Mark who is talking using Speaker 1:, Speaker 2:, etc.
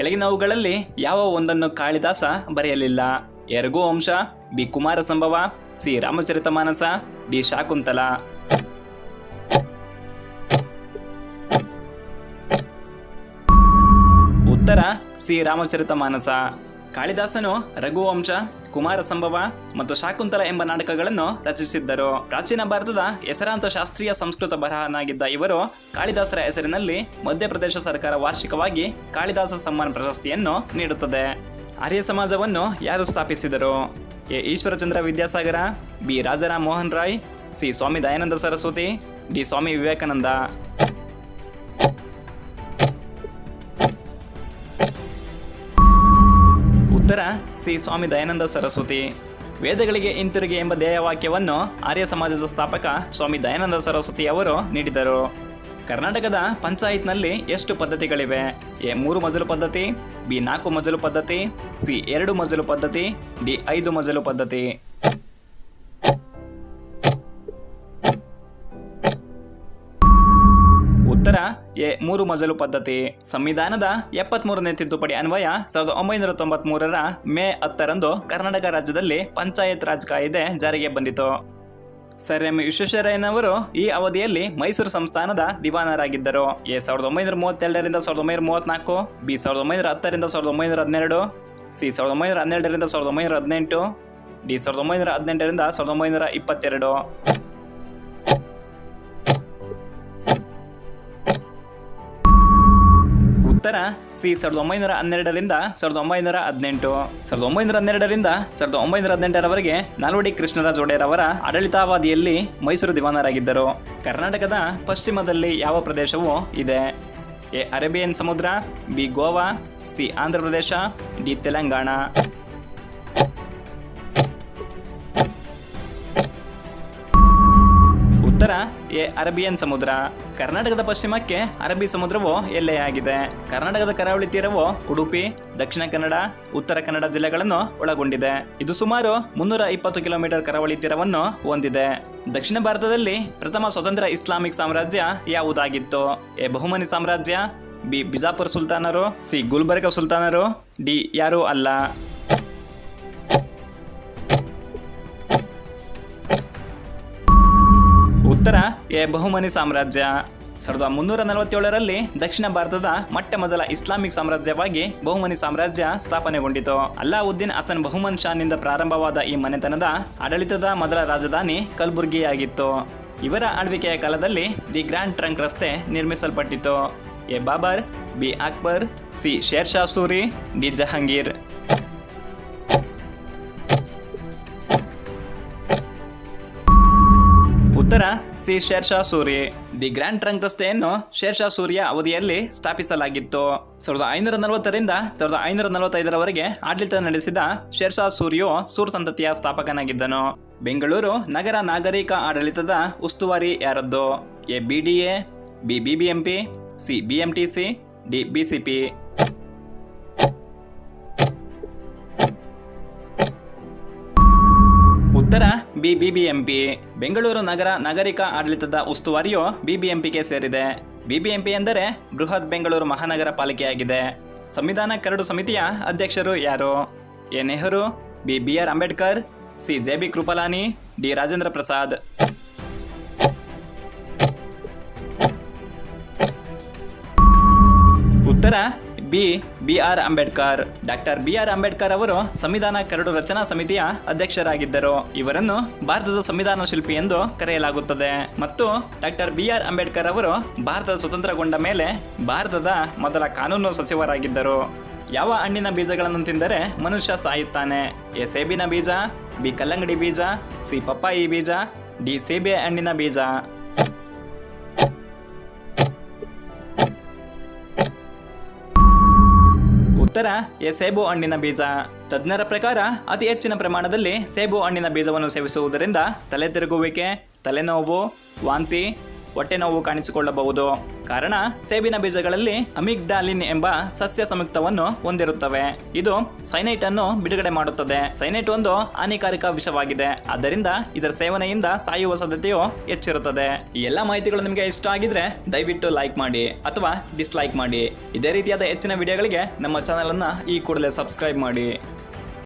Speaker 1: ಕೆಳಗಿನವುಗಳಲ್ಲಿ ಯಾವ ಒಂದನ್ನು ಕಾಳಿದಾಸ ಬರೆಯಲಿಲ್ಲ? ಎರಗೋ ವಂಶ, B Kumarasambhava C Ramacharitamanasa, D Shakuntala. ಉತ್ತರ, ಸಿ ರಾಮಚರಿತ ಮಾನಸ. ಕಾಳಿದಾಸನು, ರಘುವಂಶ ಕುಮಾರ ಸಂಭವ ಮತ್ತು ಶಾಕುಂತಲ ಎಂಬ ನಾಟಕಗಳನ್ನು ರಚಿಸಿದ್ದರು. ಪ್ರಾಚೀನ ಭಾರತದ ಹೆಸರಾಂತ ಶಾಸ್ತ್ರೀಯ ಸಂಸ್ಕೃತ ಬರಹನಾಗಿದ್ದ ಇವರು ಕಾಳಿದಾಸರ ಹೆಸರಿನಲ್ಲಿ ಮಧ್ಯಪ್ರದೇಶ ಸರ್ಕಾರ ವಾರ್ಷಿಕವಾಗಿ ಕಾಳಿದಾಸ ಸಮ್ಮಾನ ಪ್ರಶಸ್ತಿಯನ್ನು ನೀಡುತ್ತದೆ. ಆರ್ಯ ಸಮಾಜವನ್ನು ಯಾರು ಸ್ಥಾಪಿಸಿದರು? A. Ishwarchandra Vidyasagar, B. Rajaram Mohan Roy, C. Swami Dayananda Saraswati, D. Swami Vivekananda. ಉತ್ತರ, ಸಿ. ಸ್ವಾಮಿ ದಯಾನಂದ ಸರಸ್ವತಿ. ವೇದಗಳಿಗೆ ಹಿಂತಿರುಗಿ ಎಂಬ ಧ್ಯೇಯವಾಕ್ಯವನ್ನು ಆರ್ಯ ಸಮಾಜದ ಸ್ಥಾಪಕ ಸ್ವಾಮಿ ದಯಾನಂದ ಸರಸ್ವತಿ ಅವರು ನೀಡಿದರು. ಕರ್ನಾಟಕದ ಪಂಚಾಯತ್ನಲ್ಲಿ ಎಷ್ಟು ಪದ್ಧತಿಗಳಿವೆ? ಎ. ಮೂರು ಮಜಲು ಪದ್ಧತಿ, ಬಿ. ನಾಲ್ಕು ಮಜಲು ಪದ್ಧತಿ, ಸಿ. ಎರಡು ಮಜಲು ಪದ್ಧತಿ, ಡಿ. ಐದು ಮಜಲು ಪದ್ಧತಿ. ಎ ಮೂರು ಮಜಲು ಪದ್ಧತಿ. ಸಂವಿಧಾನದ ಎಪ್ಪತ್ಮೂರನೇ ತಿದ್ದುಪಡಿ ಅನ್ವಯ ಸಾವಿರದ ಒಂಬೈನೂರ ತೊಂಬತ್ಮೂರರ ಮೇ ಹತ್ತರಂದು ಕರ್ನಾಟಕ ರಾಜ್ಯದಲ್ಲಿ ಪಂಚಾಯತ್ ರಾಜ್ ಕಾಯಿದೆ ಜಾರಿಗೆ ಬಂದಿತು. ಸರ್ ಎಂ ವಿಶ್ವೇಶ್ವರಯ್ಯನವರು ಈ ಅವಧಿಯಲ್ಲಿ ಮೈಸೂರು ಸಂಸ್ಥಾನದ ದಿವಾನರಾಗಿದ್ದರು. ಎ ಸಾವಿರದ ಒಂಬೈನೂರ ಮೂವತ್ತೆರಡರಿಂದ ಸಾವಿರದ ಒಂಬೈನೂರ ಮೂವತ್ನಾಲ್ಕು ಬಿ ಸಾವಿರದ ಒಂಬೈನೂರ ಹತ್ತರಿಂದ ಸಾವಿರದ ಒಂಬೈನೂರ ಹನ್ನೆರಡು, ಸಿ ಸಾವಿರದ ಒಂಬೈನೂರ ಹನ್ನೆರಡರಿಂದ ಸಾವಿರದ ಒಂಬೈನೂರ ಹದಿನೆಂಟು, ಡಿ ಸಾವಿರದ ಒಂಬೈನೂರ ಹದಿನೆಂಟರಿಂದ ಸಾವಿರದ ಒಂಬೈನೂರ ಇಪ್ಪತ್ತೆರಡು. ಉತ್ತರ ಸಿ ಸಾವಿರದ ಒಂಬೈನೂರ ಹನ್ನೆರಡರಿಂದ ಸಾವಿರದ ಒಂಬೈನೂರ ಹದಿನೆಂಟು. ಸಾವಿರದ ಒಂಬೈನೂರ ಹನ್ನೆರಡರಿಂದ ಸಾವಿರದ ಒಂಬೈನೂರ ಹದಿನೆಂಟರವರೆಗೆ ನಾಲ್ವಡಿ ಕೃಷ್ಣರಾಜ ಒಡೆಯರ್ ಅವರ ಆಡಳಿತಾವಧಿಯಲ್ಲಿ ಮೈಸೂರು ದಿವಾನರಾಗಿದ್ದರು. ಕರ್ನಾಟಕದ ಪಶ್ಚಿಮದಲ್ಲಿ ಯಾವ ಪ್ರದೇಶವು ಇದೆ. ಎ ಅರೇಬಿಯನ್ ಸಮುದ್ರ, B Goa, C Andhra Pradesh D Telangana. ಉತ್ತರ ಎ ಅರೇಬಿಯನ್ ಸಮುದ್ರ. ಕರ್ನಾಟಕದ ಪಶ್ಚಿಮಕ್ಕೆ ಅರಬ್ಬಿ ಸಮುದ್ರವು ಎಲ್ಲೆಯಾಗಿದೆ ಕರ್ನಾಟಕದ ಕರಾವಳಿ ತೀರವು ಉಡುಪಿ, ದಕ್ಷಿಣ ಕನ್ನಡ, ಉತ್ತರ ಕನ್ನಡ ಜಿಲ್ಲೆಗಳನ್ನು ಒಳಗೊಂಡಿದೆ. ಇದು ಸುಮಾರು ಮುನ್ನೂರ ಇಪ್ಪತ್ತು ಕಿಲೋಮೀಟರ್ ಕರಾವಳಿ ತೀರವನ್ನು ಹೊಂದಿದೆ. ದಕ್ಷಿಣ ಭಾರತದಲ್ಲಿ ಪ್ರಥಮ ಸ್ವತಂತ್ರ ಇಸ್ಲಾಮಿಕ್ ಸಾಮ್ರಾಜ್ಯ ಯಾವುದಾಗಿತ್ತು? ಎ ಬಹುಮನಿ ಸಾಮ್ರಾಜ್ಯ, ಬಿ ಬಿಜಾಪುರ್ ಸುಲ್ತಾನರು, ಸಿ ಗುಲ್ಬರ್ಗ ಸುಲ್ತಾನರು, ಡಿ ಯಾರೂ ಅಲ್ಲ. ಉತ್ತರ, ಎ ಬಹುಮನಿ ಸಾಮ್ರಾಜ್ಯ. ಸಾವಿರದ ಮುನ್ನೂರ ನಲವತ್ತೇಳರಲ್ಲಿ ದಕ್ಷಿಣ ಭಾರತದ ಮೊಟ್ಟ ಮೊದಲ ಇಸ್ಲಾಮಿಕ್ ಸಾಮ್ರಾಜ್ಯವಾಗಿ ಬಹುಮನಿ ಸಾಮ್ರಾಜ್ಯ ಸ್ಥಾಪನೆಗೊಂಡಿತು. ಅಲ್ಲಾವುದ್ದೀನ್ ಹಸನ್ ಬಹುಮನ್ ಶಾನಿಂದ ಪ್ರಾರಂಭವಾದ ಈ ಮನೆತನದ ಆಡಳಿತದ ಮೊದಲ ರಾಜಧಾನಿ ಕಲಬುರ್ಗಿಯಾಗಿತ್ತು. ಇವರ ಆಳ್ವಿಕೆಯ ಕಾಲದಲ್ಲಿ ದಿ ಗ್ರ್ಯಾಂಡ್ ಟ್ರಂಕ್ ರಸ್ತೆ ನಿರ್ಮಿಸಲ್ಪಟ್ಟಿತು A Babar, B Akbar, C Sher Shah Suri, D Jahangir. ಉತ್ತರ C Shershah Suri the Grand Trunk ರಸ್ತೆಯನ್ನು ಶೇರ್ಷಾ ಸೂರಿಯ ಅವಧಿಯಲ್ಲಿ ಸ್ಥಾಪಿಸಲಾಗಿತ್ತು. ಸಾವಿರದ ಐನೂರ ನಲವತ್ತರಿಂದ ಸಾವಿರದ ಐನೂರ ನಲವತ್ತೈದರವರೆಗೆ ಆಡಳಿತ ನಡೆಸಿದ ಶೇರ್ಷಾ ಸೂರಿಯು ಸೂರ್ ಸಂತತಿಯ ಸ್ಥಾಪಕನಾಗಿದ್ದನು. ಬೆಂಗಳೂರು ನಗರ ನಾಗರಿಕ ಆಡಳಿತದ ಉಸ್ತುವಾರಿ ಯಾರದ್ದು? A, B, D, A, B B B, M, P, C, B MT C, D, B, C ಉತ್ತರ ಬಿ ಬಿಬಿಎಂಪಿ, ಬೆಂಗಳೂರು ನಗರ ನಾಗರಿಕ ಆಡಳಿತದ ಉಸ್ತುವಾರಿಯು ಬಿಬಿಎಂಪಿಗೆ ಸೇರಿದೆ. ಬಿಬಿಎಂಪಿ ಎಂದರೆ ಬೃಹತ್ ಬೆಂಗಳೂರು ಮಹಾನಗರ ಪಾಲಿಕೆಯಾಗಿದೆ. ಸಂವಿಧಾನ ಕರಡು ಸಮಿತಿಯ ಅಧ್ಯಕ್ಷರು ಯಾರು? A. Nehru, B. B. R. Ambedkar, C. J. B. Kripalani, D. Rajendra Prasad. ಉತ್ತರ B B R Ambedkar. Doctor B R Ambedkar ಅವರು ಸಂವಿಧಾನ ಕರಡು ರಚನಾ ಸಮಿತಿಯ ಅಧ್ಯಕ್ಷರಾಗಿದ್ದರು. ಇವರನ್ನು ಭಾರತದ ಸಂವಿಧಾನ ಶಿಲ್ಪಿ ಎಂದು ಕರೆಯಲಾಗುತ್ತದೆ. ಮತ್ತು ಡಾಕ್ಟರ್ ಬಿ ಆರ್ ಅಂಬೇಡ್ಕರ್ ಅವರು ಭಾರತದ ಸ್ವತಂತ್ರಗೊಂಡ ಮೇಲೆ ಭಾರತದ ಮೊದಲ ಕಾನೂನು ಸಚಿವರಾಗಿದ್ದರು. ಯಾವ ಹಣ್ಣಿನ ಬೀಜಗಳನ್ನು ತಿಂದರೆ ಮನುಷ್ಯ ಸಾಯುತ್ತಾನೆ? ಎ ಸೇಬಿನ ಬೀಜ ಬಿ ಕಲ್ಲಂಗಡಿ ಬೀಜ ಸಿ ಪಪ್ಪಾಯಿ ಬೀಜ ಡಿ ಸೇಬೆ ಹಣ್ಣಿನ ಬೀಜ. ಉತ್ತರ, ಎ ಸೇಬು ಹಣ್ಣಿನ ಬೀಜ. ತಜ್ಞರ ಪ್ರಕಾರ, ಅತಿ ಹೆಚ್ಚಿನ ಪ್ರಮಾಣದಲ್ಲಿ ಸೇಬು ಹಣ್ಣಿನ ಬೀಜವನ್ನು ಸೇವಿಸುವುದರಿಂದ ತಲೆ ತಿರುಗುವಿಕೆ ತಲೆನೋವು, ವಾಂತಿ ಹೊಟ್ಟೆ ನೋವು ಕಾಣಿಸಿಕೊಳ್ಳಬಹುದು. ಕಾರಣ, ಸೇಬಿನ ಬೀಜಗಳಲ್ಲಿ ಅಮಿಗ್ಡಾಲಿನ್ ಎಂಬ ಸಸ್ಯ ಸಂಯುಕ್ತವನ್ನು ಹೊಂದಿರುತ್ತವೆ. ಇದು ಸೈನೈಟ್ ಅನ್ನು ಬಿಡುಗಡೆ ಮಾಡುತ್ತದೆ. ಸೈನೈಟ್ ಒಂದು ಹಾನಿಕಾರಕ ವಿಷವಾಗಿದೆ. ಆದ್ದರಿಂದ ಇದರ ಸೇವನೆಯಿಂದ ಸಾಯುವ ಸಾಧ್ಯತೆಯು ಹೆಚ್ಚಿರುತ್ತದೆ. ಈ ಎಲ್ಲ ಮಾಹಿತಿಗಳು ನಿಮಗೆ ಇಷ್ಟ ಆಗಿದ್ರೆ ದಯವಿಟ್ಟು ಲೈಕ್ ಮಾಡಿ ಅಥವಾ ಡಿಸ್ಲೈಕ್ ಮಾಡಿ. ಇದೇ ರೀತಿಯಾದ ಹೆಚ್ಚಿನ ವಿಡಿಯೋಗಳಿಗೆ ನಮ್ಮ ಚಾನೆಲ್ ಅನ್ನ ಈ ಕೂಡಲೇ ಸಬ್ಸ್ಕ್ರೈಬ್ ಮಾಡಿ.